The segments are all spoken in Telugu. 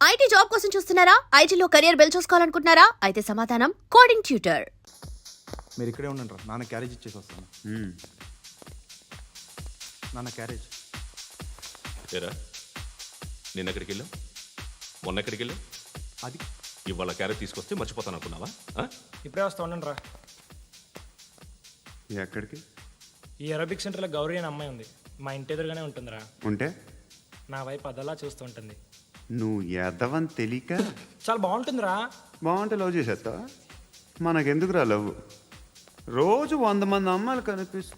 ఐటీ జాబ్ కోసం చూస్తున్నారా? ఐటీలో కెరియర్ బిల్డ్ చూసుకోవాలనుకుంటున్నారా? అయితే సమాధానం కోడింగ్ ట్యూటర్ మీరు ఇక్కడే ఉండండి రా. నాన్న క్యారేజ్ ఇచ్చేసి వస్తాను. నాన్న క్యారేజ్ ఏరా? నిన్న ఎక్కడికి వెళ్ళావు మొన్న ఎక్కడికి వెళ్ళావు అది. ఇవాళ క్యారెట్ తీసుకొస్తే మర్చిపోతాను అనుకున్నావా ఆ? ఇప్పుడే వస్తా ఉండండి రా ఎక్కడికి? ఈ అరబిక్ సెంటర్లో గౌరీ అనే అమ్మాయి ఉంది. మా ఇంటి ఎదురుగానే ఉంటుందిరా. ఉంటే? నా వైపు అదలా చూస్తూ ఉంటుంది. నువ్వు ఎద్దవని తెలియక చాలా బాగుంటుందిరా. బాగుంటే లవ్ చేసేస్తావా మనకెందుకురా లవ్? రోజు వంద మంది అమ్మాయిలు కనిపిస్తు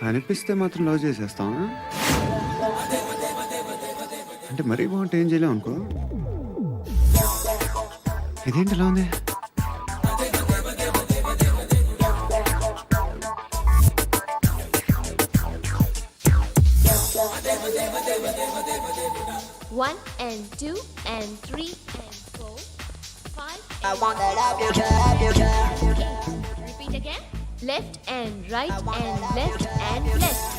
కనిపిస్తే మాత్రం లవ్ చేసేస్తావా? అంటే మరీ బాగుంటే ఏం చేయలేం అనుకో. ఇదేంటి ఇలా ఉంది? One and two and three and four, five. I want that up your job, your job. Eight. Repeat again. Left and right and left and left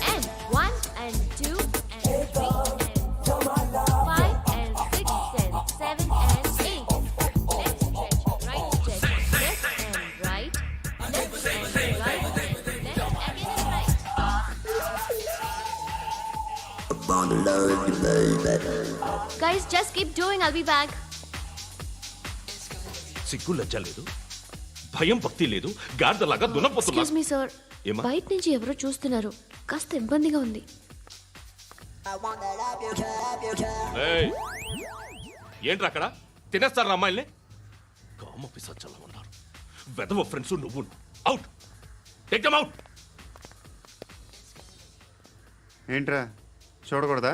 keep doing I'll be back సిగ్గు లజ్జ లేదు. భయం భక్తి లేదు. గాడిదలాగా దున్నపోతున్నా ఎక్స్క్యూజ్ మీ సార్ ఏమ్మా? బయట నుంచి ఎవరో చూస్తున్నారు. కాస్త ఇబ్బందిగా ఉంది. ఏయ్! ఏంట్రా అక్కడ? తినేస్తారా అమ్మాయిల్ని? కామ పిసచ్చలా ఉన్నారు. వెదవ ఫ్రెండ్స్ నువ్వు అవుట్ టేక్ దమ్ అవుట్ ఏంట్రా? చూడకూడదా?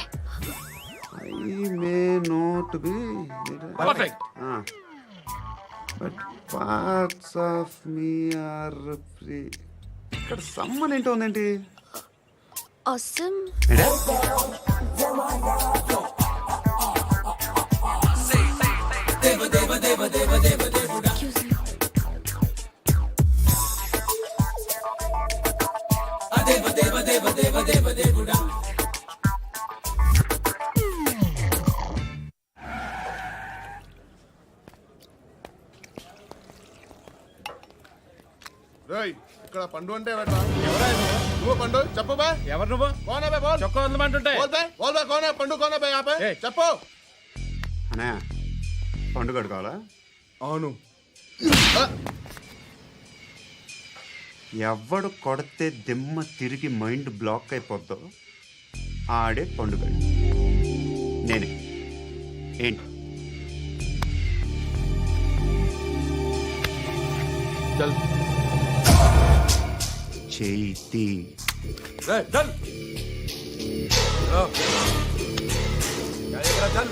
I may not be perfect but parts of me are free ఇక్కడ సమ్మన్ ఏంటో ఉందేంటి? అసమ్. చెప్పు. అన్నయ్య పండుగ కావాలా అవును. ఎవడు కొడితే దిమ్మ తిరిగి మైండ్ బ్లాక్ అయిపోద్దో ఆడే పండుగ. నేనే. ఏంటి? చల్. చేతి ప్రజలు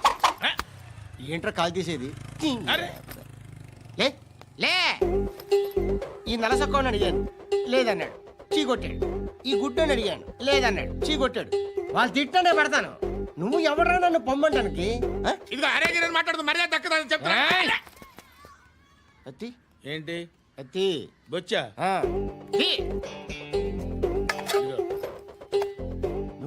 ఏంట్రా కాల్ తీసేది? అరే. లే లే. ఈ నలసక్కని అడిగాను. లేదన్నాడు. చీ కొట్టాడు ఈ గుడ్డని అడిగాను. లేదన్నాడు. చీ కొట్టాడు వాళ్ళు తిట్టానే పెడతాను. నువ్వు ఎవడరా నన్ను పొమ్మంటానికి? ఆ? ఇదిగో అరే గిరని మాట్లాడుతూ మర్యాద దక్కదని చెప్తా అత్తి. ఏంటి? అత్తి. బొచ్చా.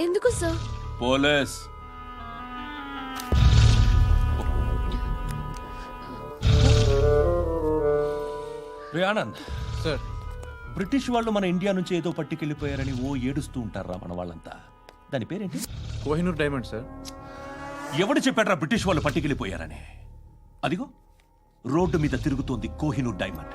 ఎందుకు సార్? పోలీస్. రే ఆనంద్. సార్. బ్రిటిష్ వాళ్ళు మన ఇండియా నుంచి ఏదో పట్టుకెళ్ళిపోయారని ఓ ఏడుస్తూ ఉంటారా మన వాళ్ళంతా. దాని పేరేంటి? Kohinoor diamond sir. ఎవడు చెప్పాడ్రా బ్రిటిష్ వాళ్ళు పట్టుకెళ్ళిపోయారని? అదిగో రోడ్డు మీద తిరుగుతోంది కోహినూర్ డైమండ్.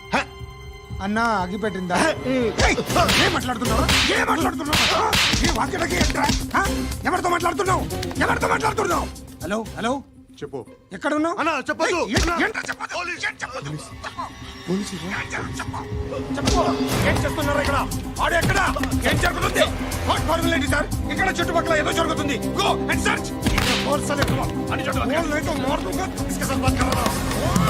అన్నా అగ్గి పెట్టిందా ఏం మాట్లాడుతున్నావు ఏం మాట్లాడుతున్నావు ఏ వాక్యలకి ఏంట్రా? ఆ? ఎవరితో మాట్లాడుతున్నావు ఎవరితో మాట్లాడుతున్నావు హలో హలో చెప్పు ఎక్కడ ఉన్నావు అన్నా చెప్పదు ఏంట్రా చెప్పదు ఏం చెప్పదు చెప్పు ఏం చేస్తున్నారు ఇక్కడ ఆడు ఎక్కడ ఏం జరుగుతుంది వాట్ ఫార్మల్ ఏంటి సార్ ఇక్కడ చుట్టుపక్కల ఏదో జరుగుతుంది గో అండ్ సర్చ్ और साले को అని చోట बोल नहीं तो मार दूंगा इसके साथ बात कर रहा हूं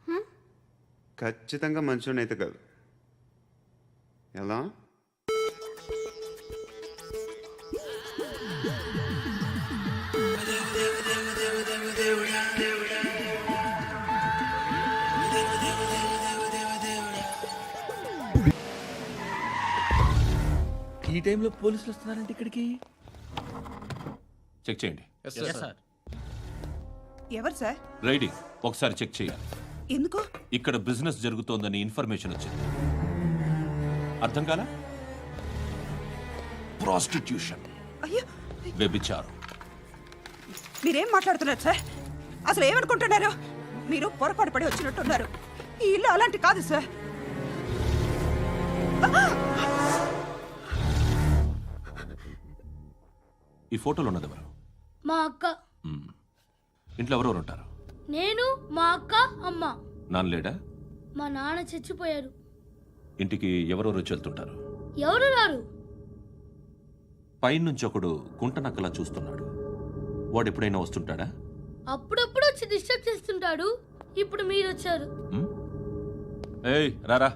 ఖచ్చితంగా మంచోడని అయితే కాదు. ఎలా? ఈ టైంలో పోలీసులు వస్తున్నారంటే ఇక్కడికి? చెక్ చేయండి. ఎవరు సార్? రైడింగ్. ఒకసారి చెక్ చేయాలి. ఎందుకు? ఇక్కడ బిజినెస్ జరుగుతోందని ఇన్ఫర్మేషన్ వచ్చింది. అర్థం కాలా? ప్రాస్టిట్యూషన్. అయ్యో వ్యభిచారం. మీరేం మాట్లాడుతున్నారు సార్? అసలు ఏమనుకుంటున్నారు? మీరు పొరపాటు పడి వచ్చినట్టున్నారు. ఈ ఇల్లు అలాంటి కాదు సార్. ఈ ఫోటోలో ఉన్నది ఎవరు? మా అక్క. ఇంట్లో ఎవరెవరు ఉంటారు? నేను మా అక్క అమ్మ. నాన్న లేడా మా నాన్న చచ్చిపోయారు. ఇంటికి ఎవరెవరు వచ్చి వెళ్తుంటారు? ఎవరు రారు? పైనుంచి ఒకడు గుంట నక్కలా చూస్తున్నాడు. వాడు ఎప్పుడైనా వస్తుంటాడా? అప్పుడప్పుడు వచ్చి డిస్టర్బ్ చేస్తుంటాడు. ఇప్పుడు మీరు వచ్చారు? ఏయ్ రారా.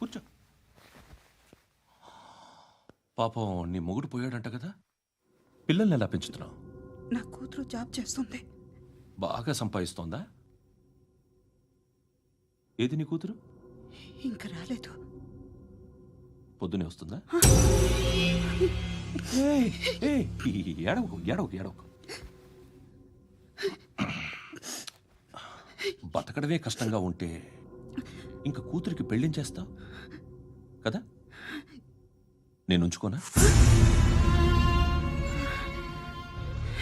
కూర్చో. పాపం నీ మొగుడు పోయాడంట కదా. పిల్లల్ని ఎలా పెంచుతున్నావు? నా కూతురు జాబ్ చేస్తుంది. బాగా సంపాదిస్తోందా? ఏది నీ కూతురు? ఇంకా రాలేదు. పొద్దునే వస్తుందా? ఏడవకు ఏడవకు ఏడవకు. బతకడమే కష్టంగా ఉంటే ఇంకా కూతురికి పెళ్ళించేస్తావు కదా? నేను ఉంచుకోనా?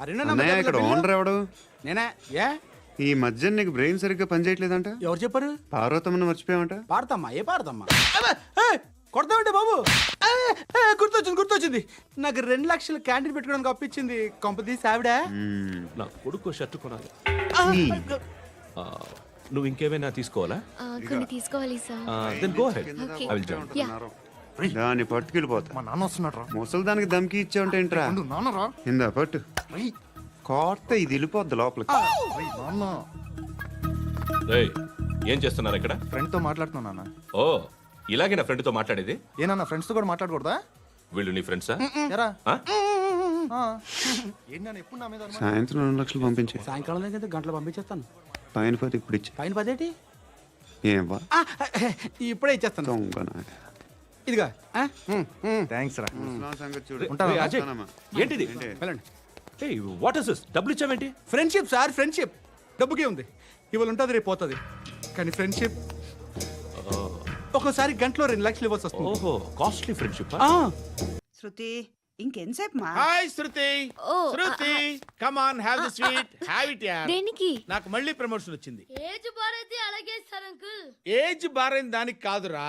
అన్నయ్య ఇక్కడ ఓనర్ ఎవడు? నేనే? ఏ? ఈ మధ్య నీకు బ్రెయిన్ సరిగ్గా పనిచేయట్లేదంట? ఎవరు చెప్పారు? పార్వతమ్మను మర్చిపోయామంట పాడతామ్మా ఏ పాడతామ్మా కొడతామంటే బాబు? గుర్తొచ్చింది గుర్తొచ్చింది. నాకు రెండు లక్షలు క్యాంటీన్ పెట్టుకోవడానికి అప్పించింది కొంపతీసి ఆవిడ. నా కొడుకు షర్ట్ కొనాలి. నువ్వు ఇంకేమైనా తీసుకోవాలా? కొన్ని తీసుకోవాలి sir. Then go head Okay. I will join yeah దాన్ని పట్టుకెళ్ళిపోతా. మా నాన్న వస్తున్నాడు రా ముసలి దానికి దమ్కి ఇచ్చావంటే ఏంట్రా? నాన్న రా ఇందా పట్టు. కోర్త ఇది వెళ్ళిపోద్ది లోపలికి. నాన్న. రేయ్, ఏం చేస్తున్నారు ఇక్కడ? ఫ్రెండ్తో మాట్లాడుతున్నా నాన్న. ఓ ఇలాగే నా ఫ్రెండ్తో మాట్లాడేది? ఏనన్నా ఫ్రెండ్స్తో కూడా మాట్లాడకూడదా? వీళ్ళు నీ ఫ్రెండ్సా? ఎరా. ఆ? ఏంటి నాన్న ఎప్పుడు నా మీద అనుమానం? సాయంత్రం రెండు లక్షలు పంపించే. సాయంకాలం దగ్గర గంటలు పంపించేస్తాను. పైన పోతే ఇప్పుడు ఇచ్చే. పైన పదేటి? ఏం ఆ, ఇప్పుడే ఇచ్చేస్తాను. దొంగ నాయ. ఇదిగా. థ్యాంక్స్ రా. అజయ్, వస్తానమ్మా. ఏంటిది? వెళ్ళండి. ఏయ్ వాట్ ఇస్ దిస్ డబ్బులు ఇచ్చావేంటి ఫ్రెండ్షిప్ సార్ ఫ్రెండ్షిప్ డబ్బుకే ఉంది. ఇవాళ ఉంటుంది రేపు పోతుంది. కానీ ఫ్రెండ్షిప్ ఒక్కోసారి గంటలో రెండు లక్షలు ఇవ్వాల్సి వస్తుంది. ఓహో కాస్ట్లీ ఫ్రెండ్షిప్ ఆ, శృతి ఇంకెంతసేపు మా? Hi Shruti. Oh, Shruti come on have the sweet have it యార్ దేనికి? నాకు మళ్ళీ ప్రమోషన్ వచ్చింది. ఏజ్ బారైతే అలాగే సార్ అంకుల్ ఏజ్ బారైన దానికి కాదురా.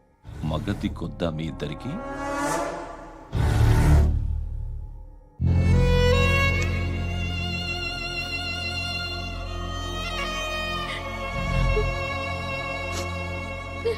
మగతి కొద్దా మీ ఇద్దరికి?